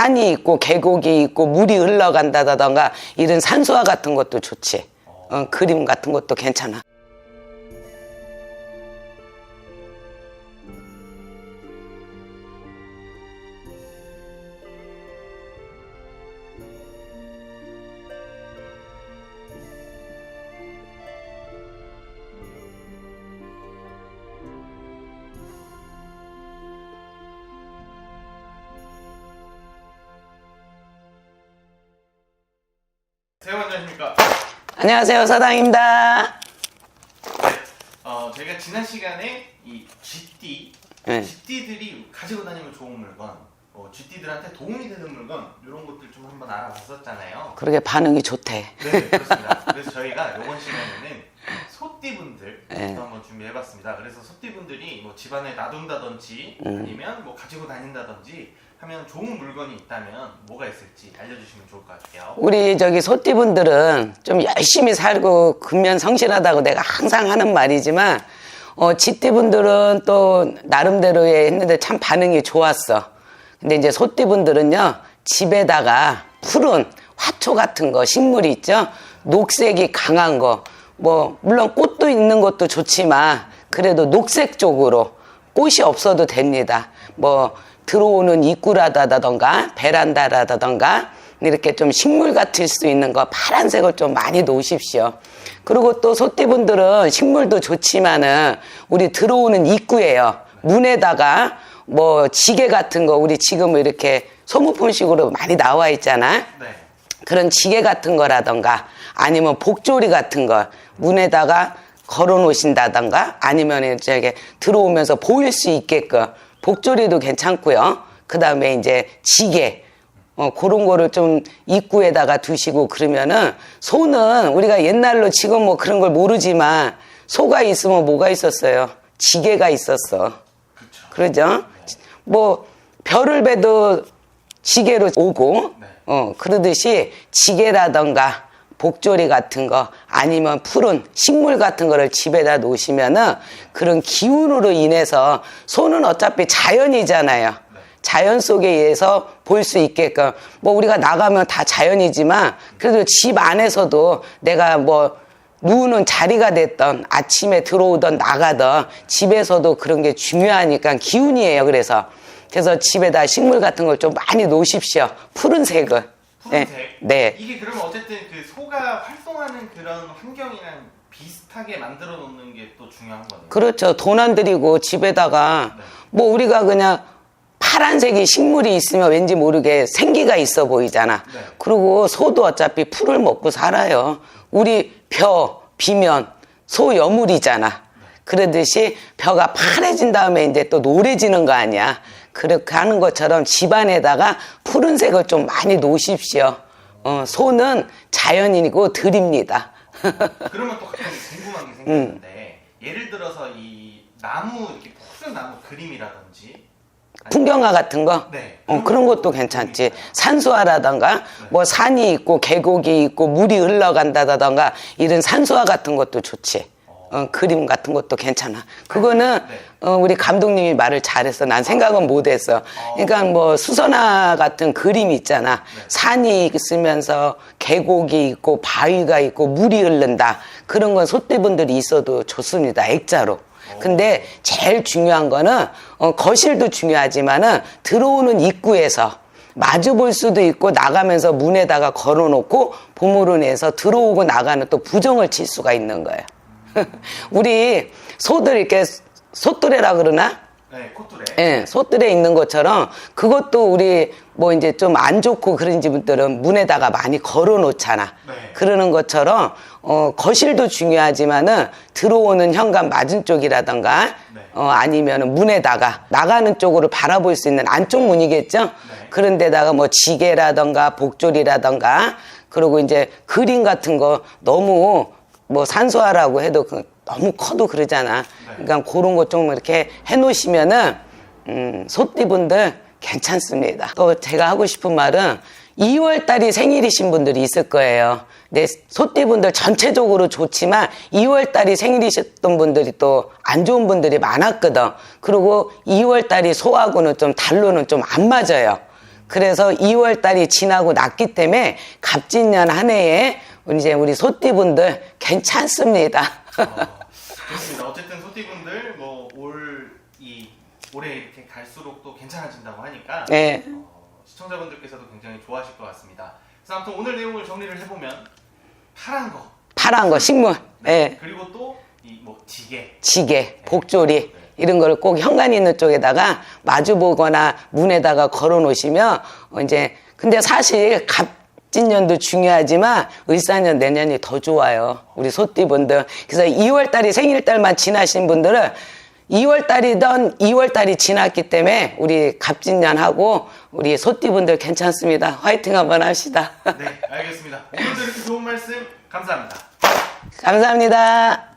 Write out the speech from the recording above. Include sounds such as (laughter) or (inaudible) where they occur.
산이 있고 계곡이 있고 물이 흘러간다던가 이런 산수화 같은 것도 좋지. 어, 그림 같은 것도 괜찮아. 세요 안녕하십니까? 안녕하세요, 사당입니다. 어, 저희가 지난 시간에 이 GT, 네. GT들이 가지고 다니면 좋은 물건, 어, GT들한테 도움이 되는 물건 이런 것들 좀 한번 알아봤었잖아요. 그러게 반응이 좋대. 네, 그렇습니다. 그래서 저희가 이번 시간에는 (laughs) 소띠분들 네. 한번 준비해봤습니다. 그래서 소띠분들이 뭐 집안에 놔둔다든지 음. 아니면 뭐 가지고 다닌다든지 하면 좋은 물건이 있다면 뭐가 있을지 알려주시면 좋을 것 같아요. 우리 저기 소띠분들은 좀 열심히 살고 근면 성실하다고 내가 항상 하는 말이지만 어 지띠분들은 또 나름대로의 했는데 참 반응이 좋았어. 근데 이제 소띠분들은요 집에다가 푸른 화초 같은 거 식물이 있죠 녹색이 강한 거 뭐 물론 꽃도 있는 것도 좋지만 그래도 녹색 쪽으로 꽃이 없어도 됩니다. 뭐 들어오는 입구라다던가 베란다라다던가 이렇게 좀 식물 같을 수 있는 거 파란색을 좀 많이 놓으십시오. 그리고 또 소띠분들은 식물도 좋지만은 우리 들어오는 입구에요. 문에다가 뭐 지게 같은 거 우리 지금 이렇게 소모품식으로 많이 나와 있잖아. 네. 그런 지게 같은 거라던가 아니면 복조리 같은 거 문에다가 걸어 놓으신다던가 아니면 저게 들어오면서 보일 수 있게끔 복조리도 괜찮고요. 그 다음에 이제 지게 어, 그런 거를 좀 입구에다가 두시고 그러면은 소는 우리가 옛날로 지금 뭐 그런 걸 모르지만 소가 있으면 뭐가 있었어요? 지게가 있었어. 그렇죠. 그러죠? 뭐 별을 배도 지게로 오고 네. 어 그러듯이 지게라던가 복조리 같은 거 아니면 푸른 식물 같은 거를 집에다 놓으시면은 그런 기운으로 인해서 소는 어차피 자연이잖아요. 자연 속에 의해서 볼 수 있게끔 뭐 우리가 나가면 다 자연이지만 그래도 집 안에서도 내가 뭐 누우는 자리가 됐던 아침에 들어오던 나가던 집에서도 그런 게 중요하니까 기운이에요. 그래서 그래서 집에다 식물 같은 걸 좀 많이 놓으십시오. 푸른색을. 네. 네. 이게 그러면 어쨌든 그 소가 활동하는 그런 환경이랑 비슷하게 만들어 놓는 게 또 중요한 거네요. 그렇죠. 돈 안 들이고 집에다가 네. 뭐 우리가 그냥 파란색이 식물이 있으면 왠지 모르게 생기가 있어 보이잖아. 네. 그리고 소도 어차피 풀을 먹고 살아요. 우리 벼, 비면 소 여물이잖아. 그러듯이 벼가 파래진 다음에 이제 또 노래지는 거 아니야. 그렇게 하는 것처럼 집안에다가 푸른색을 좀 많이 놓으십시오. 어, 소는 자연인이고 드립니다. 그러면 또 갑자기 궁금한 게 생겼는데 예를 들어서 이 나무 이렇게 푸른 나무 그림이라든지 풍경화 같은 거? 네. 어, 그런 것도 괜찮지. 산수화라던가, 뭐 산이 있고 계곡이 있고 물이 흘러간다던가 이런 산수화 같은 것도 좋지. 어, 그림 같은 것도 괜찮아. 그거는 네. 어, 우리 감독님이 말을 잘했어. 난 생각은 못했어. 그러니까 뭐 수선화 같은 그림이 있잖아. 산이 있으면서 계곡이 있고 바위가 있고 물이 흐른다. 그런 건 소떼분들이 있어도 좋습니다. 액자로. 근데 제일 중요한 거는 어, 거실도 중요하지만은 들어오는 입구에서 마주 볼 수도 있고 나가면서 문에다가 걸어놓고 보물을 내서 들어오고 나가는 또 부정을 칠 수가 있는 거예요. (laughs) 우리 소들 이렇게 소뚜레라 그러나? 네 코뚜레 예, 소뜰에 있는 것처럼 그것도 우리 뭐 이제 좀 안 좋고 그런 집들은 문에다가 많이 걸어 놓잖아. 네. 그러는 것처럼 어, 거실도 중요하지만은 들어오는 현관 맞은 쪽이라던가 네. 어, 아니면 문에다가 나가는 쪽으로 바라볼 수 있는 안쪽 문이겠죠? 그런 데다가 뭐 지게라던가 복조리라던가 그리고 이제 그림 같은 거 너무 뭐 산소화라고 해도 그 너무 커도 그러잖아. 그러니까 그런 거좀 이렇게 해 놓으시면은 음, 소띠분들 괜찮습니다. 또 제가 하고 싶은 말은 2월 달이 생일이신 분들이 있을 거예요. 내 소띠분들 전체적으로 좋지만 2월 달이 생일이셨던 분들이 또 안 좋은 분들이 많았거든. 그리고 2월 달이 소하고는 좀 달로는 좀 안 맞아요. 그래서 2월 달이 지나고 났기 때문에 갑진년 한 해에 이제 우리 소띠분들 괜찮습니다. 어, (laughs) 좋습니다. 어쨌든 소띠분들 뭐 올 이 올해 이렇게 갈수록 또 괜찮아진다고 하니까 네. 어, 시청자분들께서도 굉장히 좋아하실 것 같습니다. 그래서 아무튼 오늘 내용을 정리를 해보면 파란 거 파란 거 식물, 예, 그리고 또 이 뭐 지게 지게, 복조리 이런 거를 꼭 현관 있는 쪽에다가 마주 보거나 문에다가 걸어 놓으시면 어, 이제 근데 사실 갑 진년도 중요하지만 을사년 내년이 더 좋아요. 우리 소띠분들. 그래서 2월 달이 생일달만 지나신 분들은 2월 달이던 2월 달이 지났기 때문에 우리 갑진년하고 우리 소띠분들 괜찮습니다. 화이팅 한번 합시다. 네 알겠습니다. 오늘도 이렇게 좋은 말씀 감사합니다. 감사합니다.